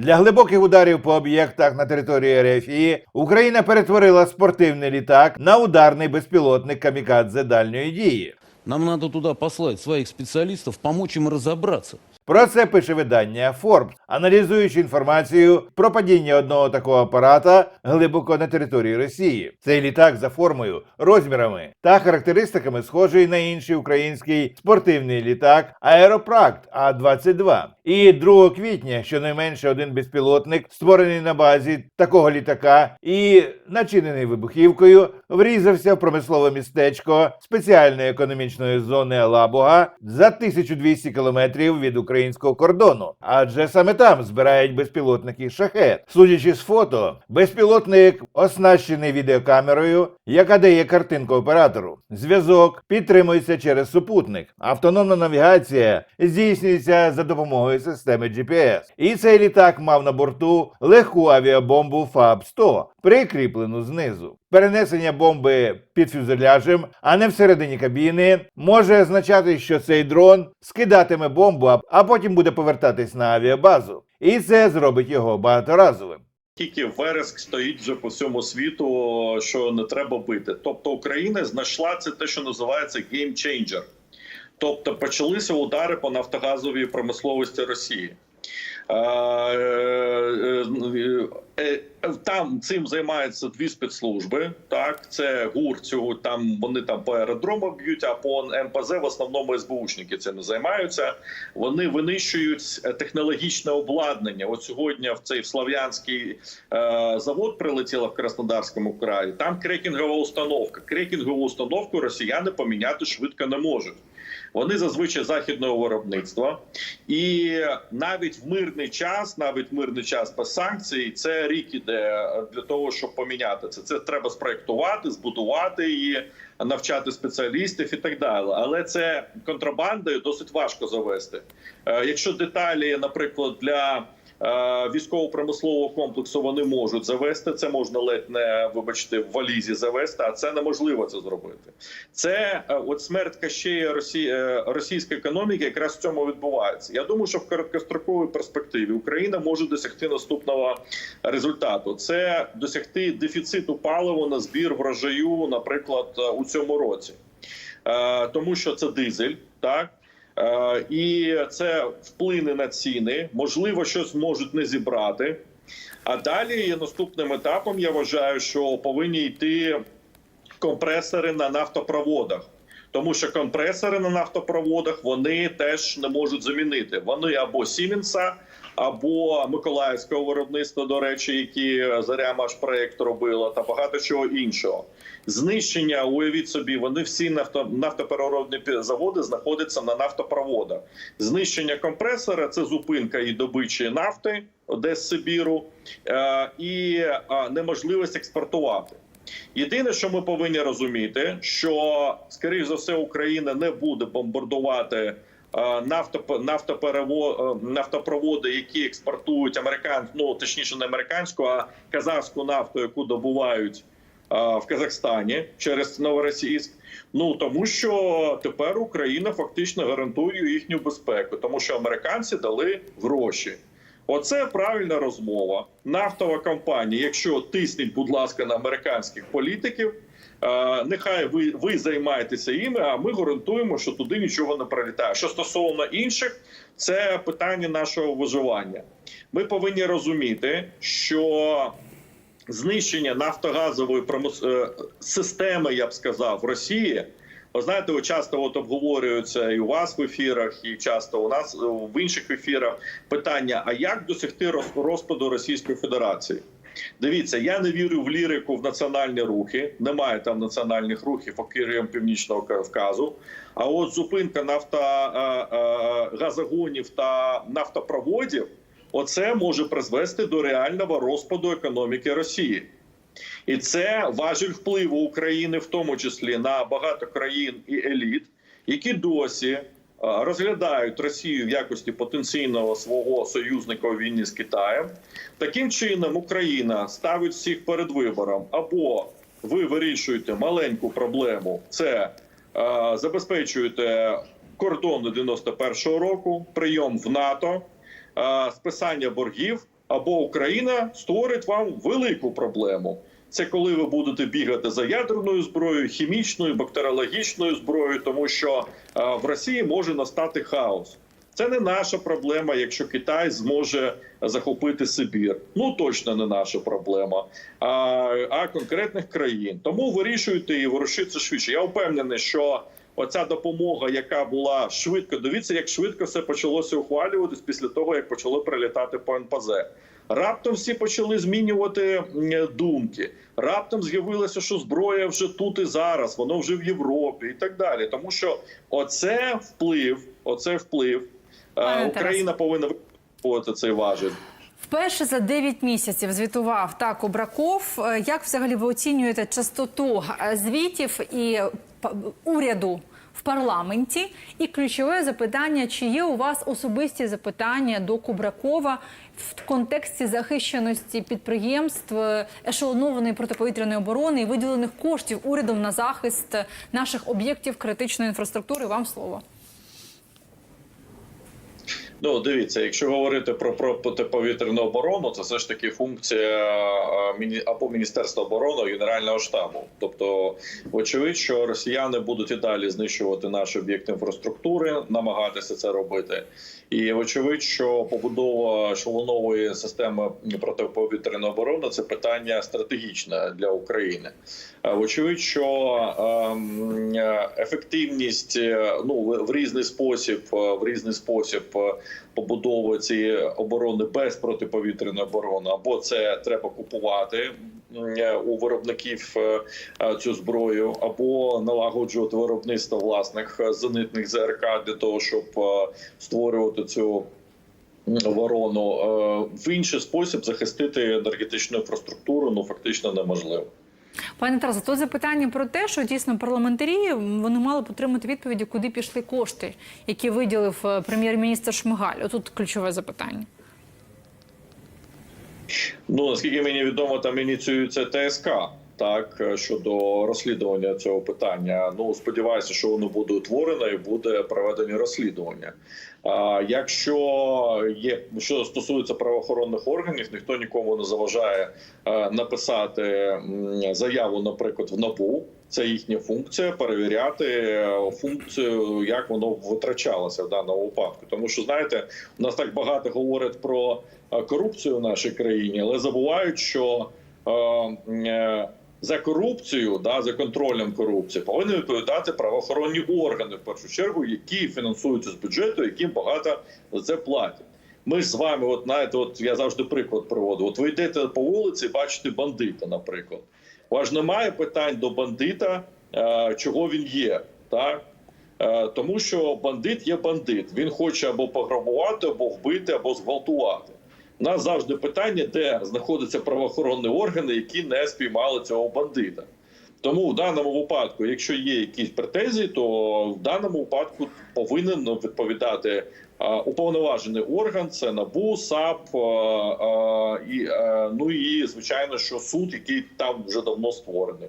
Для глибоких ударів по об'єктах на території РФ Україна перетворила спортивний літак на ударний безпілотник камікадзе дальньої дії. Нам надо туда послать своих специалистов, помочь им разобраться. Про це пише видання Forbes, аналізуючи інформацію про падіння одного такого апарата глибоко на території Росії. Цей літак за формою, розмірами та характеристиками схожий на інший український спортивний літак Аеропракт А-22. І 2 квітня щонайменше один безпілотник, створений на базі такого літака і начинений вибухівкою, врізався в промислове містечко спеціальної економічної зони Алабуга за 1200 кілометрів від українського кордону. Адже саме там збирають безпілотники шахет. Судячи з фото, безпілотник оснащений відеокамерою, яка дає картинку оператору. Зв'язок підтримується через супутник. Автономна навігація здійснюється за допомогою системи GPS. І цей літак мав на борту легку авіабомбу ФАБ-100, прикріплену знизу. Перенесення бомби під фюзеляжем, а не всередині кабіни, може означати, що цей дрон скидатиме бомбу, а- потім буде повертатись на авіабазу. І це зробить його багаторазовим. Тільки вереск стоїть вже по всьому світу, що не треба бити. Тобто Україна знайшла це те, що називається changer. Тобто почалися удари по нафтогазовій промисловості Росії. Е, е, е, Там цим займаються дві спецслужби. Так, це ГУР, цього там вони там по аеродромах б'ють, а по НПЗ в основному СБУшники цим займаються. Вони винищують е, технологічне обладнання. От сьогодні в цей Слов'янський е, завод прилетіло в Краснодарському краї. Там крекінгова установка. Крекінгову установку росіяни поміняти швидко не можуть. Вони зазвичай західного виробництва, і навіть в мирний час, навіть в мирний час без санкцій, це рік іде для того, щоб поміняти це. Це треба спроектувати, збудувати її, навчати спеціалістів і так далі. Але це контрабандою досить важко завести. Е, Якщо деталі, наприклад, для військово-промислового комплексу вони можуть завести. Це можна ледь не вибачте в валізі завести, а це неможливо це зробити. Це е, от смерть кащея Росії, е, російської економіки якраз в цьому відбувається. Я думаю, що в короткостроковій перспективі Україна може досягти наступного результату: це досягти дефіциту палива на збір врожаю, наприклад, е, у цьому році, Е, тому що це дизель, так. Е, І це вплине на ціни. Можливо, щось можуть не зібрати. А далі наступним етапом я вважаю, що повинні йти компресори на нафтопроводах. Тому що компресори на нафтопроводах вони теж не можуть замінити. Вони або Сіменса, або Миколаївського виробництва, до речі, які Заря аж проєкт робила, та багато чого іншого. Знищення, уявіть собі, вони всі нафто, нафтопереробні заводи знаходяться на нафтопроводах. Знищення компресора це зупинка і добичі нафти де з Сибіру, е, і неможливість експортувати. Єдине, що ми повинні розуміти, що скоріш за все Україна не буде бомбардувати е, е, нафтопроводи, які експортують американ... ну точніше не американську, а казахську нафту, яку добувають е, в Казахстані через Новоросійськ. Ну тому що тепер Україна фактично гарантує їхню безпеку, тому що американці дали гроші. Оце правильна розмова. Нафтова компанія. Якщо тисніть, будь ласка, на американських політиків, е, нехай ви, ви займаєтеся іми, а ми гарантуємо, що туди нічого не прилітає. Що стосовно інших, це питання нашого виживання. Ми повинні розуміти, що знищення нафтогазової промис... е, системи, я б сказав, Росії. Знаєте, часто от обговорюються і у вас в ефірах, і часто у нас е, в інших ефірах питання: а як досягти роз- розпаду Російської Федерації? Дивіться, я не вірю в лірику в національні рухи. Немає там національних рухів, окрім північного Кавказу. А от зупинка нафтогазогонів та нафтопроводів, оце може призвести до реального розпаду економіки Росії. І це важіль впливу України, в тому числі на багато країн і еліт, які досі е, розглядають Росію в якості потенційного свого союзника у війні з Китаєм. Таким чином, Україна ставить всіх перед вибором або ви вирішуєте маленьку проблему, це е, забезпечуєте кордони 91-го року, прийом в НАТО, е, списання боргів. Або Україна створить вам велику проблему. Це коли ви будете бігати за ядерною зброєю, хімічною, бактеріологічною зброєю, тому що е, в Росії може настати хаос. Це не наша проблема, якщо Китай зможе захопити Сибір. Ну точно не наша проблема, а, а конкретних країн. Тому вирішуйте і ворушиться швидше. Я впевнений, що оця допомога, яка була швидко, дивіться, як швидко все почалося ухвалюватись після того, як почало прилітати по НПЗ. Раптом всі почали змінювати думки. Раптом з'явилося, що зброя вже тут і зараз, воно вже в Європі і так далі. Тому що оце вплив, оце вплив. Е, Пане Україна повинна виконувати цей важіль. Вперше за 9 місяців звітував так Кубраков. Е, Як взагалі ви оцінюєте частоту е, звітів і уряду в парламенті? І ключове запитання: чи є у вас особисті запитання до Кубракова в контексті захищеності підприємств ешелонованої протиповітряної оборони і виділених коштів урядом на захист наших об'єктів критичної інфраструктури? Вам слово. Ну, дивіться, якщо говорити про протиповітряну оборону, це все ж таки функція або Міністерства оборони, Генерального штабу. Тобто, вочевидь, що росіяни будуть і далі знищувати наші об'єкти інфраструктури, намагатися це робити. І вочевидь, що побудова шолонової системи протиповітряної оборони це питання стратегічне для України. Вочевидь, що ем, е, ефективність е, ну в- в різний спосіб, е, в різний спосіб е, побудови цієї оборони без протиповітряної оборони, або це треба купувати е, у виробників е, е, цю зброю, або налагоджувати виробництво власних зенитних ЗРК для того, щоб створювати цю. Ворону в інший спосіб захистити енергетичну інфраструктуру ну фактично неможливо. Пане Тарасе, то запитання про те, що дійсно парламентарі вони мали отримати відповіді, куди пішли кошти, які виділив е, прем'єр-міністр Шмигаль. Отут ключове запитання. Ну наскільки мені відомо, там ініціюється ТСК. Так е, щодо розслідування цього питання. Ну сподіваюся, що воно буде утворено і буде проведені розслідування. А якщо є що стосується правоохоронних органів, ніхто нікому не заважає е, написати заяву, наприклад, в НАБУ. Це їхня функція перевіряти е, функцію, як воно витрачалося в даному випадку. Тому що знаєте, у нас так багато говорять про корупцію в нашій країні, але забувають, що за корупцію, да, за контролем корупції повинні відповідати правоохоронні органи в першу чергу, які фінансуються з бюджету, яким багато за це платять. Ми ж з вами, от знаєте, от я завжди приклад приводу. От ви йдете по вулиці, бачите бандита, наприклад. У вас немає питань до бандита, е, чого він є, так? Е, Тому що бандит є бандит. Він хоче або пограбувати, або вбити, або зґвалтувати. У нас завжди питання, де знаходяться правоохоронні органи, які не спіймали цього бандита. Тому в даному випадку, якщо є якісь претензії, то в даному випадку повинен відповідати уповноважений орган, це НАБУ, САП і ну і звичайно, що суд, який там вже давно створений.